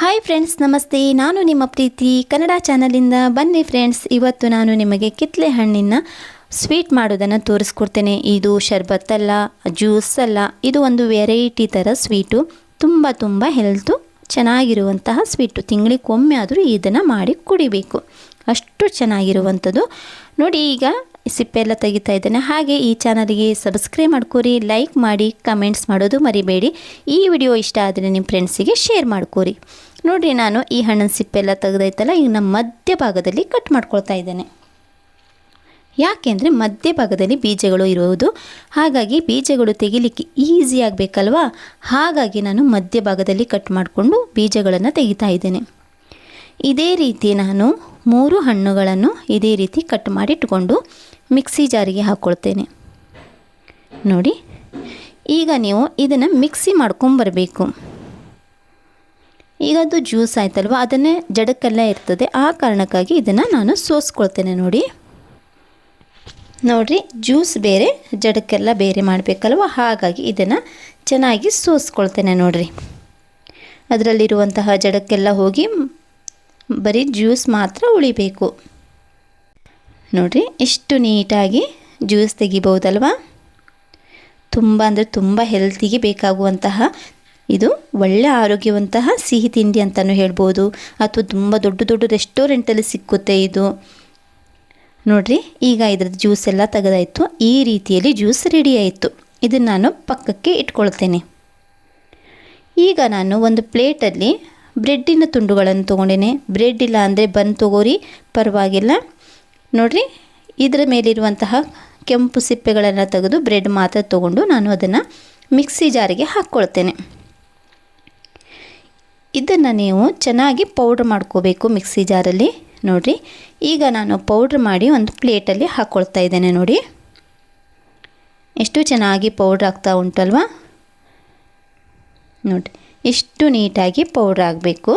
Hi friends ನಮಸ್ತೆ. ನಾನು ನಿಮ್ಮ ಪ್ರೀತಿ. ಕನ್ನಡ ಚಾನಲಿಂದ ಬನ್ನಿ ಫ್ರೆಂಡ್ಸ್ ಇವತ್ತು ನಾನು ನಿಮಗೆ ಕಿತ್ಲೆ ಹಣ್ಣಿನ ಸ್ವೀಟ್ ಮಾಡೋದನ್ನು ತೋರಿಸ್ಕೊಡ್ತೇನೆ. ಇದು ಶರ್ಬತ್ ಅಲ್ಲ ಜ್ಯೂಸ್ ಅಲ್ಲ, ಇದು ಒಂದು ವೆರೈಟಿ ಥರ ಸ್ವೀಟು ತುಂಬ ತುಂಬ ಹೆಲ್ತು ಚೆನ್ನಾಗಿರುವಂತಹ ಸ್ವೀಟು ತಿಂಗಳಿಗೊಮ್ಮೆ ಆದರೂ ಇದನ್ನು ಮಾಡಿ ಕುಡಿಬೇಕು. ಅಷ್ಟು ಚೆನ್ನಾಗಿರುವಂಥದ್ದು. ನೋಡಿ, ಈಗ ಸಿಪ್ಪೆ ಎಲ್ಲ ತೆಗಿತಾ ಇದ್ದೇನೆ. ಹಾಗೆ ಈ ಚಾನಲ್ಗೆ ಸಬ್ಸ್ಕ್ರೈಬ್ ಮಾಡ್ಕೋರಿ ಲೈಕ್ ಮಾಡಿ ಕಮೆಂಟ್ಸ್ ಮಾಡೋದು ಮರಿಬೇಡಿ. ಈ ವಿಡಿಯೋ ಇಷ್ಟ ಆದರೆ ನಿಮ್ಮ ಫ್ರೆಂಡ್ಸಿಗೆ ಶೇರ್ ಮಾಡ್ಕೋರಿ. ನೋಡಿರಿ ನಾನು ಈ ಹಣ್ಣಿನ ಸಿಪ್ಪೆ ಎಲ್ಲ ತೆಗೆದೈತಲ್ಲ, ಈಗ ನಮ್ಮ ಮಧ್ಯಭಾಗದಲ್ಲಿ ಕಟ್ ಮಾಡ್ಕೊಳ್ತಾ ಇದ್ದೇನೆ. ಯಾಕೆಂದರೆ ಮಧ್ಯಭಾಗದಲ್ಲಿ ಬೀಜಗಳು ಇರುವುದು. ಹಾಗಾಗಿ ಬೀಜಗಳು ತೆಗಿಲಿಕ್ಕೆ ಈಸಿ ಆಗಬೇಕಲ್ವಾ? ಹಾಗಾಗಿ ನಾನು ಮಧ್ಯಭಾಗದಲ್ಲಿ ಕಟ್ ಮಾಡಿಕೊಂಡು ಬೀಜಗಳನ್ನು ತೆಗಿತಾ ಇದ್ದೇನೆ. ಇದೇ ರೀತಿ ನಾನು ಮೂರು ಹಣ್ಣುಗಳನ್ನು ಇದೇ ರೀತಿ ಕಟ್ ಮಾಡಿಟ್ಕೊಂಡು ಮಿಕ್ಸಿ ಜಾರಿಗೆ ಹಾಕ್ಕೊಳ್ತೇನೆ ನೋಡಿ, ಈಗ ನೀವು ಇದನ್ನು ಮಿಕ್ಸಿ ಮಾಡ್ಕೊಂಬರಬೇಕು. ಈಗ ಅದು ಜ್ಯೂಸ್ ಆಯ್ತಲ್ವ? ಅದನ್ನೇ ಜಡಕ್ಕೆಲ್ಲ ಇರ್ತದೆ. ಆ ಕಾರಣಕ್ಕಾಗಿ ಇದನ್ನು ನಾನು ಸೋಸ್ಕೊಳ್ತೇನೆ ನೋಡಿ. ನೋಡಿರಿ, ಜ್ಯೂಸ್ ಬೇರೆ, ಜಡಕ್ಕೆಲ್ಲ ಬೇರೆ ಮಾಡಬೇಕಲ್ವ? ಹಾಗಾಗಿ ಇದನ್ನು ಚೆನ್ನಾಗಿ ಸೋಸ್ಕೊಳ್ತೇನೆ ನೋಡಿರಿ. ಅದರಲ್ಲಿರುವಂತಹ ಜಡಕ್ಕೆಲ್ಲ ಹೋಗಿ ಬರೀ ಜ್ಯೂಸ್ ಮಾತ್ರ ಉಳಿಬೇಕು. ನೋಡಿರಿ ಎಷ್ಟು ನೀಟಾಗಿ ಜ್ಯೂಸ್ ತೆಗಿಬೋದಲ್ವಾ ತುಂಬ ಅಂದರೆ ತುಂಬ ಹೆಲ್ತಿಗೆ ಬೇಕಾಗುವಂತಹ ಇದು ಒಳ್ಳೆ ಆರೋಗ್ಯವಂತಹ ಸಿಹಿ ತಿಂಡಿ ಅಂತಲೂ ಹೇಳ್ಬೋದು. ಅಥವಾ ತುಂಬ ದೊಡ್ಡ ದೊಡ್ಡ ರೆಸ್ಟೋರೆಂಟಲ್ಲಿ ಸಿಕ್ಕುತ್ತೆ ಇದು. ನೋಡಿರಿ, ಈಗ ಇದ್ರದ್ದು ಜ್ಯೂಸ್ ಎಲ್ಲ ತೆಗೆದಾಯಿತು. ಈ ರೀತಿಯಲ್ಲಿ ಜ್ಯೂಸ್ ರೆಡಿ ಆಯಿತು. ಇದನ್ನು ನಾನು ಪಕ್ಕಕ್ಕೆ ಇಟ್ಕೊಳ್ತೇನೆ. ಈಗ ನಾನು ಒಂದು ಪ್ಲೇಟಲ್ಲಿ ಬ್ರೆಡ್ಡಿನ ತುಂಡುಗಳನ್ನು ತೊಗೊಂಡೇನೆ. ಬ್ರೆಡ್ ಇಲ್ಲ ಅಂದರೆ ಬನ್ ತೊಗೋರಿ, ಪರವಾಗಿಲ್ಲ. ನೋಡಿರಿ, ಇದರ ಮೇಲಿರುವಂತಹ ಕೆಂಪು ಸಿಪ್ಪೆಗಳನ್ನು ತೆಗೆದು ಬ್ರೆಡ್ ಮಾತ್ರ ತೊಗೊಂಡು ನಾನು ಅದನ್ನು ಮಿಕ್ಸಿ ಜಾರಿಗೆ ಹಾಕ್ಕೊಳ್ತೇನೆ. ಇದನ್ನು ನೀವು ಚೆನ್ನಾಗಿ ಪೌಡ್ರ್ ಮಾಡ್ಕೋಬೇಕು ಮಿಕ್ಸಿ ಜಾರಲ್ಲಿ. ನೋಡಿರಿ, ಈಗ ನಾನು ಪೌಡ್ರ್ ಮಾಡಿ ಒಂದು ಪ್ಲೇಟಲ್ಲಿ ಹಾಕ್ಕೊಳ್ತಾ ಇದ್ದೇನೆ ನೋಡಿ. ಎಷ್ಟು ಚೆನ್ನಾಗಿ ಪೌಡ್ರ್ ಆಗ್ತಾ ಉಂಟಲ್ವಾ? ನೋಡಿ ಎಷ್ಟು ನೀಟಾಗಿ ಪೌಡ್ರ್ ಆಗಬೇಕು.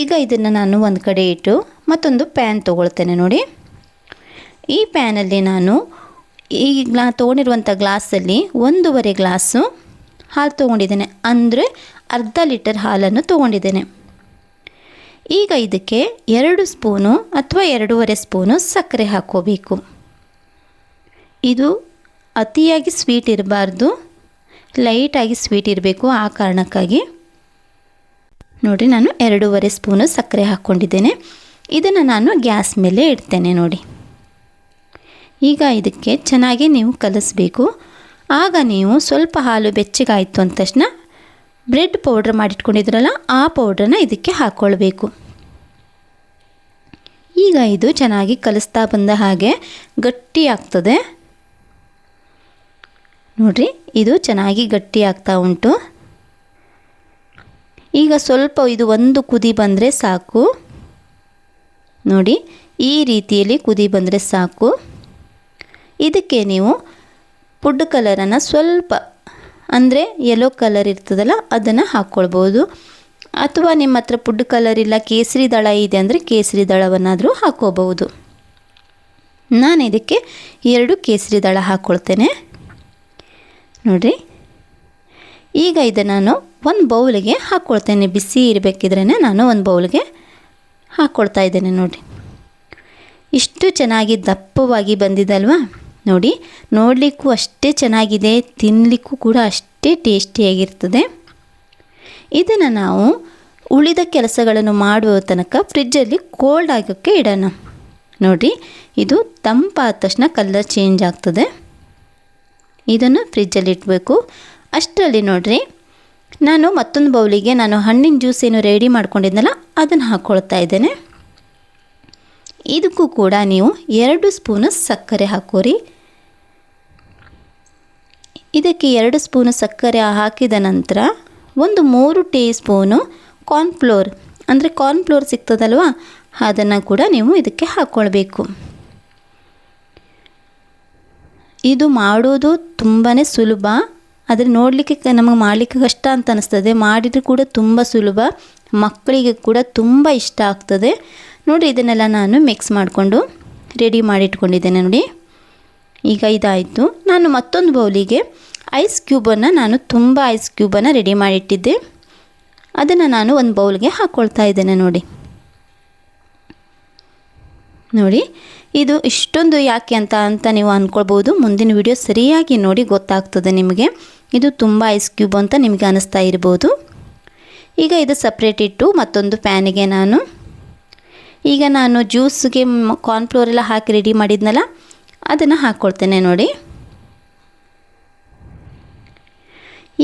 ಈಗ ಇದನ್ನು ನಾನು ಒಂದು ಕಡೆ ಇಟ್ಟು ಮತ್ತೊಂದು ಪ್ಯಾನ್ ತೊಗೊಳ್ತೇನೆ ನೋಡಿ. ಈ ಪ್ಯಾನಲ್ಲಿ ನಾನು ಈ ಗ್ಲಾ ತೊಗೊಂಡಿರುವಂಥ ಗ್ಲಾಸಲ್ಲಿ ಒಂದೂವರೆ ಗ್ಲಾಸು ಹಾಲು ತೊಗೊಂಡಿದ್ದೇನೆ. ಅಂದರೆ ಅರ್ಧ ಲೀಟರ್ ಹಾಲನ್ನು ತೊಗೊಂಡಿದ್ದೇನೆ. ಈಗ ಇದಕ್ಕೆ ಎರಡು ಸ್ಪೂನು ಅಥವಾ ಎರಡೂವರೆ ಸ್ಪೂನು ಸಕ್ಕರೆ ಹಾಕ್ಕೋಬೇಕು. ಇದು ಅತಿಯಾಗಿ ಸ್ವೀಟ್ ಇರಬಾರ್ದು. ಲೈಟಾಗಿ ಸ್ವೀಟ್ ಇರಬೇಕು ಆ ಕಾರಣಕ್ಕಾಗಿ. ನೋಡಿ, ನಾನು ಎರಡೂವರೆ ಸ್ಪೂನು ಸಕ್ಕರೆ ಹಾಕ್ಕೊಂಡಿದ್ದೇನೆ. ಇದನ್ನು ನಾನು ಗ್ಯಾಸ್ ಮೇಲೆ ಇಡ್ತೇನೆ ನೋಡಿ. ಈಗ ಇದಕ್ಕೆ ಚೆನ್ನಾಗಿ ನೀವು ಕಲಿಸ್ಬೇಕು. ಆಗ ನೀವು ಸ್ವಲ್ಪ ಹಾಲು ಬೆಚ್ಚಗಾಯಿತು ಅಂದ ತಕ್ಷಣ ಬ್ರೆಡ್ ಪೌಡ್ರ್ ಮಾಡಿಟ್ಕೊಂಡಿದ್ರಲ್ಲ, ಆ ಪೌಡ್ರನ್ನ ಇದಕ್ಕೆ ಹಾಕ್ಕೊಳ್ಬೇಕು ಈಗ ಇದು ಚೆನ್ನಾಗಿ ಕಲಿಸ್ತಾ ಬಂದ ಹಾಗೆ ಗಟ್ಟಿ ಆಗ್ತದೆ. ನೋಡಿರಿ, ಇದು ಚೆನ್ನಾಗಿ ಗಟ್ಟಿ ಆಗ್ತಾ ಉಂಟು. ಈಗ ಸ್ವಲ್ಪ ಇದು ಒಂದು ಕುದಿ ಬಂದರೆ ಸಾಕು. ನೋಡಿ, ಈ ರೀತಿಯಲ್ಲಿ ಕುದಿ ಬಂದರೆ ಸಾಕು. ಇದಕ್ಕೆ ನೀವು ಫುಡ್ ಕಲರನ್ನು ಸ್ವಲ್ಪ ಅಂದರೆ ಯೆಲ್ಲೋ ಕಲರ್ ಇರ್ತದಲ್ಲ, ಅದನ್ನು ಹಾಕ್ಕೊಳ್ಬೋದು ಅಥವಾ ನಿಮ್ಮ ಹತ್ರ ಪುಡ್ ಕಲರ್ ಇಲ್ಲ, ಕೇಸರಿ ದಳ ಇದೆ ಅಂದರೆ ಕೇಸರಿ ದಳವನ್ನಾದರೂ ಹಾಕ್ಕೋಬಹುದು ನಾನು ಇದಕ್ಕೆ ಎರಡು ಕೇಸರಿ ದಳ ಹಾಕ್ಕೊಳ್ತೇನೆ ನೋಡಿರಿ. ಈಗ ಇದು ನಾನು ಒಂದು ಬೌಲಿಗೆ ಹಾಕ್ಕೊಳ್ತೇನೆ ಬಿಸಿ ಇರಬೇಕಿದ್ರೇ ನಾನು ಒಂದು ಬೌಲ್ಗೆ ಹಾಕ್ಕೊಳ್ತಾ ಇದ್ದೇನೆ ನೋಡಿ ಇಷ್ಟು ಚೆನ್ನಾಗಿ ದಪ್ಪವಾಗಿ ಬಂದಿದಲ್ವಾ? ನೋಡಿ, ನೋಡಲಿಕ್ಕೂ ಅಷ್ಟೇ ಚೆನ್ನಾಗಿದೆ ತಿನ್ನಲಿಕ್ಕೂ ಕೂಡ ಅಷ್ಟೇ ಟೇಸ್ಟಿಯಾಗಿರ್ತದೆ. ಇದನ್ನು ನಾವು ಉಳಿದ ಕೆಲಸಗಳನ್ನು ಮಾಡುವ ತನಕ ಫ್ರಿಜ್ಜಲ್ಲಿ ಕೋಲ್ಡ್ ಆಗೋಕ್ಕೆ ಇಡೋಣ. ನೋಡಿ, ಇದು ತಂಪಾದ ತಕ್ಷಣ ಕಲರ್ ಚೇಂಜ್ ಆಗ್ತದೆ. ಇದನ್ನು ಫ್ರಿಜ್ಜಲ್ಲಿ ಇಡಬೇಕು. ಅಷ್ಟರಲ್ಲಿ ನೋಡಿರಿ, ನಾನು ಮತ್ತೊಂದು ಬೌಲಿಗೆ ನಾನು ಹಣ್ಣಿನ ಜ್ಯೂಸ್ ಏನು ರೆಡಿ ಮಾಡ್ಕೊಂಡಿದ್ನಲ್ಲ, ಅದನ್ನು ಹಾಕ್ಕೊಳ್ತಾ ಇದ್ದೇನೆ. ಇದಕ್ಕೂ ಕೂಡ ನೀವು ಎರಡು ಸ್ಪೂನು ಸಕ್ಕರೆ ಹಾಕೋರಿ. ಇದಕ್ಕೆ ಎರಡು ಸ್ಪೂನು ಸಕ್ಕರೆ ಹಾಕಿದ ನಂತರ ಒಂದು ಮೂರು ಟೀ ಸ್ಪೂನು ಕಾರ್ನ್ಫ್ಲೋರ್, ಅಂದರೆ ಕಾರ್ನ್ಫ್ಲೋರ್ ಸಿಗ್ತದಲ್ವ? ಅದನ್ನು ಕೂಡ ನೀವು ಇದಕ್ಕೆ ಹಾಕ್ಕೊಳ್ಬೇಕು ಇದು ಮಾಡೋದು ತುಂಬಾ ಸುಲಭ. ಆದರೆ ನೋಡಲಿಕ್ಕೆ ನಮಗೆ ಮಾಡಲಿಕ್ಕೆ ಕಷ್ಟ ಅಂತ ಅನಿಸ್ತದೆ. ಮಾಡಿದರೆ ಕೂಡ ತುಂಬ ಸುಲಭ. ಮಕ್ಕಳಿಗೆ ಕೂಡ ತುಂಬ ಇಷ್ಟ ಆಗ್ತದೆ. ನೋಡಿ, ಇದನ್ನೆಲ್ಲ ನಾನು ಮಿಕ್ಸ್ ಮಾಡಿಕೊಂಡು ರೆಡಿ ಮಾಡಿಟ್ಕೊಂಡಿದ್ದೇನೆ ನೋಡಿ. ಈಗ ಇದಾಯಿತು. ನಾನು ಮತ್ತೊಂದು ಬೌಲಿಗೆ ಐಸ್ ಕ್ಯೂಬನ್ನು ನಾನು ತುಂಬ ಐಸ್ ಕ್ಯೂಬನ್ನು ರೆಡಿ ಮಾಡಿಟ್ಟಿದ್ದೆ. ಅದನ್ನು ನಾನು ಒಂದು ಬೌಲ್ಗೆ ಹಾಕ್ಕೊಳ್ತಾ ಇದ್ದೇನೆ ನೋಡಿ. ನೋಡಿ, ಇದು ಇಷ್ಟೊಂದು ಯಾಕೆ ಅಂತ ಅಂತ ನೀವು ಅಂದ್ಕೊಳ್ಬೋದು ಮುಂದಿನ ವಿಡಿಯೋ ಸರಿಯಾಗಿ ನೋಡಿ ಗೊತ್ತಾಗ್ತದೆ ನಿಮಗೆ. ಇದು ತುಂಬ ಐಸ್ ಕ್ಯೂಬ್ ಅಂತ ನಿಮಗೆ ಅನ್ನಿಸ್ತಾ ಇರ್ಬೋದು. ಈಗ ಇದು ಸಪ್ರೇಟ್ ಇಟ್ಟು ಮತ್ತೊಂದು ಪ್ಯಾನಿಗೆ ನಾನು. ಈಗ ನಾನು ಜ್ಯೂಸ್ಗೆ ಕಾರ್ನ್ಫ್ಲೋರ್ ಎಲ್ಲ ಹಾಕಿ ರೆಡಿ ಮಾಡಿದ್ನಲ್ಲ, ಅದನ್ನು ಹಾಕ್ಕೊಳ್ತೇನೆ ನೋಡಿ.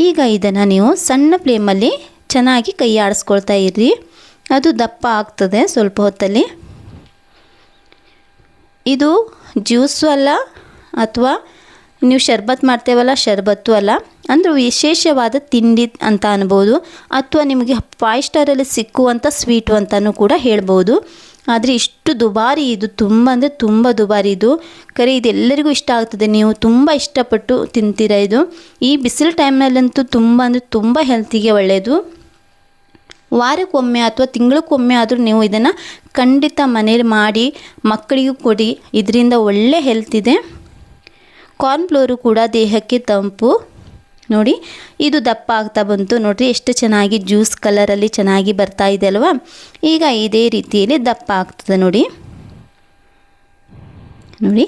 ಈಗ ಇದನ್ನು ನೀವು ಸಣ್ಣ ಫ್ಲೇಮಲ್ಲಿ ಚೆನ್ನಾಗಿ ಕೈ ಆಡಿಸ್ಕೊಳ್ತಾ ಇರ್ರಿ. ಅದು ದಪ್ಪ ಆಗ್ತದೆ ಸ್ವಲ್ಪ ಹೊತ್ತಲ್ಲಿ. ಇದು ಜ್ಯೂಸು ಅಲ್ಲ, ಅಥವಾ ನೀವು ಶರ್ಬತ್ ಮಾಡ್ತೇವಲ್ಲ, ಶರ್ಬತ್ತು ಅಲ್ಲ. ಅಂದರೆ ವಿಶೇಷವಾದ ತಿಂಡಿ ಅಂತ ಅನ್ಬೋದು, ಅಥವಾ ನಿಮಗೆ ಫೈವ್ ಸ್ಟಾರಲ್ಲಿ ಸಿಕ್ಕುವಂಥ ಸ್ವೀಟು ಅಂತಲೂ ಕೂಡ ಹೇಳ್ಬೋದು. ಆದರೆ ಇಷ್ಟು ದುಬಾರಿ ಇದು, ತುಂಬ ಅಂದರೆ ತುಂಬ ದುಬಾರಿ ಇದು. ಕರೆ ಇದೆಲ್ಲರಿಗೂ ಇಷ್ಟ ಆಗ್ತದೆ. ನೀವು ತುಂಬ ಇಷ್ಟಪಟ್ಟು ತಿಂತೀರ ಇದು? ಈ ಬಿಸಿಲು ಟೈಮ್ನಲ್ಲಂತೂ ತುಂಬ ಅಂದರೆ ತುಂಬ ಹೆಲ್ತಿಗೆ ಒಳ್ಳೆಯದು ವಾರಕ್ಕೊಮ್ಮೆ ಅಥವಾ ತಿಂಗಳಕ್ಕೊಮ್ಮೆ ಆದರೂ ನೀವು ಇದನ್ನು ಖಂಡಿತ ಮನೇಲಿ ಮಾಡಿ ಮಕ್ಕಳಿಗೂ ಕೊಡಿ. ಇದರಿಂದ ಒಳ್ಳೆ ಹೆಲ್ತ್ ಇದೆ ಕಾರ್ನ್ಫ್ಲೋರು ಕೂಡ ದೇಹಕ್ಕೆ ತಂಪು. ನೋಡಿ. ಇದು ದಪ್ಪ ಆಗ್ತಾ ಬಂತು. ನೋಡಿರಿ, ಎಷ್ಟು ಚೆನ್ನಾಗಿ ಜ್ಯೂಸ್ ಕಲರಲ್ಲಿ ಚೆನ್ನಾಗಿ ಬರ್ತಾ ಇದೆ ಅಲ್ವಾ? ಈಗ ಇದೇ ರೀತಿಯಲ್ಲಿ ದಪ್ಪ ಆಗ್ತದೆ ನೋಡಿ. ನೋಡಿ,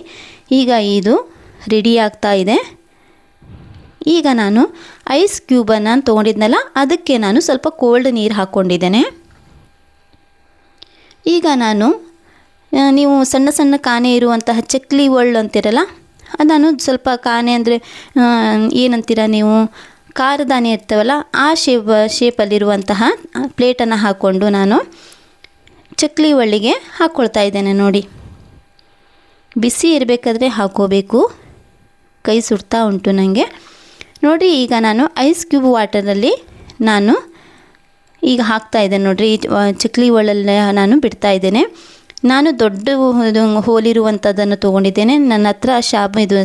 ಈಗ ಇದು ರೆಡಿ ಆಗ್ತಾ ಇದೆ. ಈಗ ನಾನು ಐಸ್ ಕ್ಯೂಬನ್ನು ತೊಗೊಂಡಿದ್ನಲ್ಲ, ಅದಕ್ಕೆ ನಾನು ಸ್ವಲ್ಪ ಕೋಲ್ಡ್ ನೀರು ಹಾಕ್ಕೊಂಡಿದ್ದೇನೆ. ಈಗ ನಾನು ನೀವು ಸಣ್ಣ ಸಣ್ಣ ಕಾನೆ ಇರುವಂತಹ ಚಕ್ಲಿ ಒಳ್ಳು ಅಂತೀರಲ್ಲ ನಾನು ಸ್ವಲ್ಪ ಕಾಣೆ ಅಂದರೆ ಏನಂತೀರ ನೀವು? ಖಾರದಾನೆ ಇರ್ತವಲ್ಲ, ಆ ಶೇಪ್ ಶೇಪಲ್ಲಿರುವಂತಹ ಪ್ಲೇಟನ್ನು ಹಾಕ್ಕೊಂಡು ನಾನು ಚಕ್ಲಿ ಒಳ್ಳಿಗೆ ಹಾಕ್ಕೊಳ್ತಾ ಇದ್ದೇನೆ ನೋಡಿ. ಬಿಸಿ ಇರಬೇಕಾದ್ರೆ ಹಾಕೋಬೇಕು. ಕೈ ಸುಡ್ತಾ ಉಂಟು ನನಗೆ ನೋಡಿ, ಈಗ ನಾನು ಐಸ್ ಕ್ಯೂಬ್ ವಾಟರಲ್ಲಿ ನಾನು ಈಗ ಹಾಕ್ತಾ ಇದ್ದೇನೆ ನೋಡಿರಿ. ಚಕ್ಲಿ ಒಳ್ಳಲ್ಲೇ ನಾನು ಬಿಡ್ತಾ ಇದ್ದೇನೆ. ನಾನು ದೊಡ್ಡ ಹೋಲಿರುವಂಥದ್ದನ್ನು ತೊಗೊಂಡಿದ್ದೇನೆ. ನನ್ನ ಹತ್ರ ಶಾಪ್ ಇದು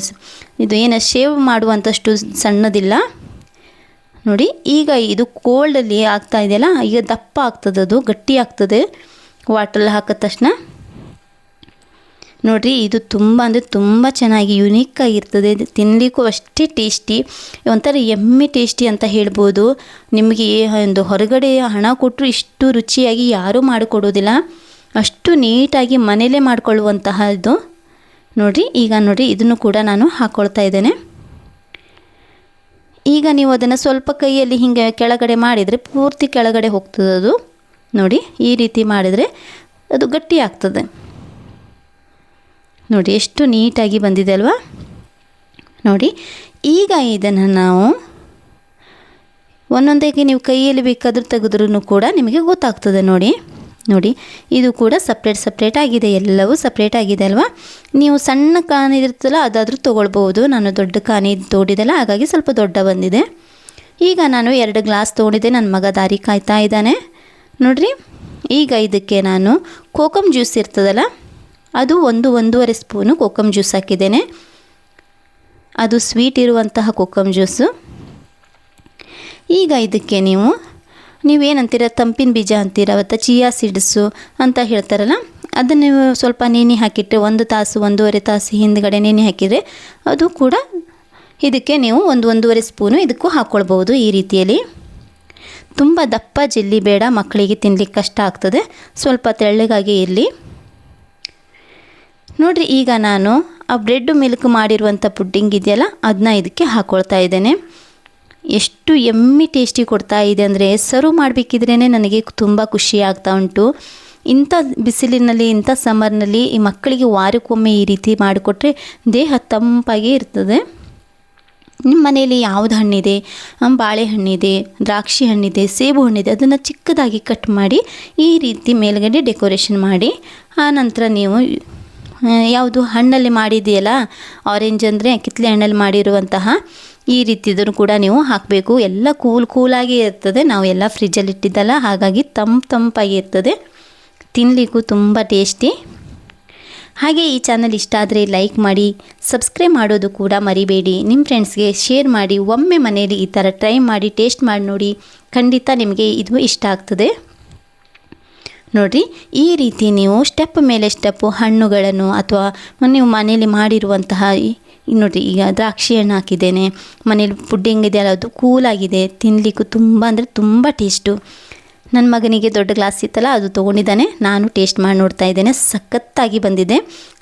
ಇದು ಏನು ಶೇವ್ ಮಾಡುವಂಥಷ್ಟು ಸಣ್ಣದಿಲ್ಲ. ನೋಡಿ, ಈಗ ಇದು ಕೋಲ್ಡಲ್ಲಿ ಆಗ್ತಾ ಇದೆಯಲ್ಲ, ಈಗ ದಪ್ಪ ಆಗ್ತದೆ ಅದು, ಗಟ್ಟಿ ಆಗ್ತದೆ. ವಾಟ್ರಲ್ಲಿ ಹಾಕಿದ ತಕ್ಷಣ. ನೋಡಿರಿ, ಇದು ತುಂಬ ಅಂದರೆ ತುಂಬ ಚೆನ್ನಾಗಿ ಯುನೀಕ್ ಆಗಿರ್ತದೆ ಇದು ತಿನ್ನಲಿಕ್ಕೂ ಅಷ್ಟೇ ಟೇಸ್ಟಿ ಒಂಥರ ಎಮ್ಮೆ ಟೇಸ್ಟಿ ಅಂತ ಹೇಳ್ಬೋದು. ನಿಮಗೆ ಒಂದು ಹೊರಗಡೆ ಹಣ ಕೊಟ್ಟರು ಇಷ್ಟು ರುಚಿಯಾಗಿ ಯಾರೂ ಮಾಡಿಕೊಡೋದಿಲ್ಲ. ಅಷ್ಟು ನೀಟಾಗಿ ಮನೇಲೇ ಮಾಡಿಕೊಳ್ಳುವಂತಹ ಇದು ನೋಡಿರಿ, ಈಗ ನೋಡಿ ಇದನ್ನು ಕೂಡ ನಾನು ಹಾಕ್ಕೊಳ್ತಾ ಇದ್ದೇನೆ. ಈಗ ನೀವು ಅದನ್ನು ಸ್ವಲ್ಪ ಕೈಯಲ್ಲಿ ಹಿಂಗೆ ಕೆಳಗಡೆ ಮಾಡಿದರೆ ಪೂರ್ತಿ ಕೆಳಗಡೆ ಹೋಗ್ತದೆ ಅದು. ನೋಡಿ, ಈ ರೀತಿ ಮಾಡಿದರೆ ಅದು ಗಟ್ಟಿ ಆಗ್ತದೆ. ನೋಡಿ, ಎಷ್ಟು ನೀಟಾಗಿ ಬಂದಿದೆ ಅಲ್ವಾ? ನೋಡಿ, ಈಗ ಇದನ್ನು ನಾವು ಒಂದೊಂದಾಗಿ ನೀವು ಕೈಯಲ್ಲಿ ಬೇಕಾದರೂ ತೆಗೆದ್ರೂ ಕೂಡ ನಿಮಗೆ ಗೊತ್ತಾಗ್ತದೆ, ನೋಡಿ. ನೋಡಿ, ಇದು ಕೂಡ ಸಪ್ರೇಟ್ ಸಪ್ರೇಟ್ ಆಗಿದೆ, ಎಲ್ಲವೂ ಸಪ್ರೇಟ್ ಆಗಿದೆ ಅಲ್ವಾ? ನೀವು ಸಣ್ಣ ಕಾನಿ ಇರ್ತಲ್ಲ ಅದಾದರೂ ತೊಗೊಳ್ಬೋದು ನಾನು ದೊಡ್ಡ ಕಾನಿ ತೋಡಿದೆಲ್ಲ, ಹಾಗಾಗಿ ಸ್ವಲ್ಪ ದೊಡ್ಡ ಬಂದಿದೆ. ಈಗ ನಾನು ಎರಡು ಗ್ಲಾಸ್ ತೊಗೊಂಡಿದ್ದೆ ನನ್ನ ಮಗ ದಾರಿ ಕಾಯ್ತಾ ಇದ್ದಾನೆ. ನೋಡ್ರಿ, ಈಗ ಇದಕ್ಕೆ ನಾನು ಕೋಕಮ್ ಜ್ಯೂಸ್ ಇರ್ತದಲ್ಲ, ಅದು ಒಂದು, ಒಂದೂವರೆ ಸ್ಪೂನು ಕೋಕಮ್ ಜ್ಯೂಸ್ ಹಾಕಿದ್ದೇನೆ. ಅದು ಸ್ವೀಟ್ ಇರುವಂತಹ ಕೋಕಮ್ ಜ್ಯೂಸು. ಈಗ ಇದಕ್ಕೆ ನೀವು ನೀವೇನಂತೀರ? ತಂಪಿನ ಬೀಜ ಅಂತೀರ ಅವತ್ತು? ಚಿಯಾ ಸೀಡ್ಸು ಅಂತ ಹೇಳ್ತಾರಲ್ಲ, ಅದನ್ನು ಸ್ವಲ್ಪ ನೆನೆ ಹಾಕಿಟ್ಟರೆ ಒಂದು ತಾಸು, ಒಂದೂವರೆ ತಾಸು ಹಿಂದ್ಗಡೆ ನೆನೆ ಹಾಕಿದರೆ ಅದು ಕೂಡ ಇದಕ್ಕೆ ನೀವು ಒಂದು ಒಂದೂವರೆ ಸ್ಪೂನು ಇದಕ್ಕೂ ಹಾಕ್ಕೊಳ್ಬೋದು ಈ ರೀತಿಯಲ್ಲಿ. ತುಂಬ ದಪ್ಪ ಜೆಲ್ಲಿ ಬೇಡ, ಮಕ್ಕಳಿಗೆ ತಿನ್ನಲಿಕ್ಕೆ ಕಷ್ಟ ಆಗ್ತದೆ. ಸ್ವಲ್ಪ ತೆಳ್ಳಗಾಗಿ ಇರಲಿ. ನೋಡಿರಿ, ಈಗ ನಾನು ಆ ಬ್ರೆಡ್ ಮಿಲ್ಕ್ ಮಾಡಿರುವಂಥ ಪುಡ್ಡಿಂಗ್ ಇದೆಯಲ್ಲ ಅದನ್ನ ಇದಕ್ಕೆ ಹಾಕ್ಕೊಳ್ತಾ ಇದ್ದೇನೆ. ಎಷ್ಟು ಎಮ್ಮಿ ಟೇಸ್ಟಿ ಕೊಡ್ತಾ ಇದೆ ಅಂದರೆ ಸರ್ವ್ ಮಾಡಬೇಕಿದ್ರೇ ನನಗೆ ತುಂಬ ಖುಷಿ ಆಗ್ತಾ ಉಂಟು. ಇಂಥ ಬಿಸಿಲಿನಲ್ಲಿ, ಇಂಥ ಸಮ್ಮರ್ನಲ್ಲಿ ಈ ಮಕ್ಕಳಿಗೆ ವಾರಕ್ಕೊಮ್ಮೆ ಈ ರೀತಿ ಮಾಡಿಕೊಟ್ರೆ ದೇಹ ತಂಪಾಗಿ ಇರ್ತದೆ. ನಿಮ್ಮ ಮನೆಯಲ್ಲಿ ಯಾವುದು ಹಣ್ಣಿದೆ? ಬಾಳೆಹಣ್ಣಿದೆ ದ್ರಾಕ್ಷಿ ಹಣ್ಣಿದೆ, ಸೇಬು ಹಣ್ಣಿದೆ, ಅದನ್ನು ಚಿಕ್ಕದಾಗಿ ಕಟ್ ಮಾಡಿ ಈ ರೀತಿ ಮೇಲುಗಡೆ ಡೆಕೋರೇಷನ್ ಮಾಡಿ. ಆ ನಂತರ ನೀವು ಯಾವುದು ಹಣ್ಣಲ್ಲಿ ಮಾಡಿದೆಯಲ್ಲ ಆರೆಂಜ್ ಅಂದರೆ ಕಿತ್ತಲೆ ಹಣ್ಣಲ್ಲಿ ಮಾಡಿರುವಂತಹ ಈ ರೀತಿದನ್ನು ಕೂಡ ನೀವು ಹಾಕಬೇಕು. ಎಲ್ಲ ಕೂಲ್ ಕೂಲಾಗಿ ಇರ್ತದೆ. ನಾವು ಎಲ್ಲ ಫ್ರಿಜ್ಜಲ್ಲಿ ಇಟ್ಟಿದ್ದಲ್ಲ, ಹಾಗಾಗಿ ತಂಪು ತಂಪಾಗಿ ಇರ್ತದೆ. ತಿನ್ನಲಿಕ್ಕೂ ತುಂಬ ಟೇಸ್ಟಿ. ಹಾಗೆ ಈ ಚಾನಲ್ ಇಷ್ಟ ಆದರೆ ಲೈಕ್ ಮಾಡಿ, ಸಬ್ಸ್ಕ್ರೈಬ್ ಮಾಡೋದು ಕೂಡ ಮರಿಬೇಡಿ. ನಿಮ್ಮ ಫ್ರೆಂಡ್ಸ್ಗೆ ಶೇರ್ ಮಾಡಿ, ಒಮ್ಮೆ ಮನೆಯಲ್ಲಿ ಈ ಥರ ಟ್ರೈ ಮಾಡಿ, ಟೇಸ್ಟ್ ಮಾಡಿ ನೋಡಿ, ಖಂಡಿತ ನಿಮಗೆ ಇದು ಇಷ್ಟ ಆಗ್ತದೆ. ನೋಡಿರಿ ಈ ರೀತಿ ನೀವು ಸ್ಟೆಪ್ ಮೇಲೆ ಸ್ಟೆಪ್ಪು ಹಣ್ಣುಗಳನ್ನು ಅಥವಾ ನೀವು ಮನೆಯಲ್ಲಿ ಮಾಡಿರುವಂತಹ ನೋಡಿರಿ ಈಗ ದ್ರಾಕ್ಷಿ ಹಣ್ಣು ಹಾಕಿದ್ದೇನೆ. ಮನೇಲಿ ಪುಡ್ಡಿಂಗ್ ಇದೆಯಲ್ಲ ಅದು ಕೂಲಾಗಿದೆ ತಿನ್ನಲಿಕ್ಕೂ ತುಂಬ, ಅಂದರೆ ತುಂಬ ಟೇಸ್ಟು ನನ್ನ ಮಗನಿಗೆ ದೊಡ್ಡ ಗ್ಲಾಸ್ ಇತ್ತಲ್ಲ, ಅದು ತೊಗೊಂಡಿದ್ದಾನೆ. ನಾನು ಟೇಸ್ಟ್ ಮಾಡಿ ನೋಡ್ತಾ ಇದ್ದೇನೆ. ಸಖತ್ತಾಗಿ ಬಂದಿದೆ.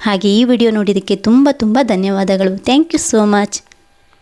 ಹಾಗೆ ಈ ವಿಡಿಯೋ ನೋಡಿದ್ದಕ್ಕೆ ತುಂಬ ತುಂಬ ಧನ್ಯವಾದಗಳು. Thank you so much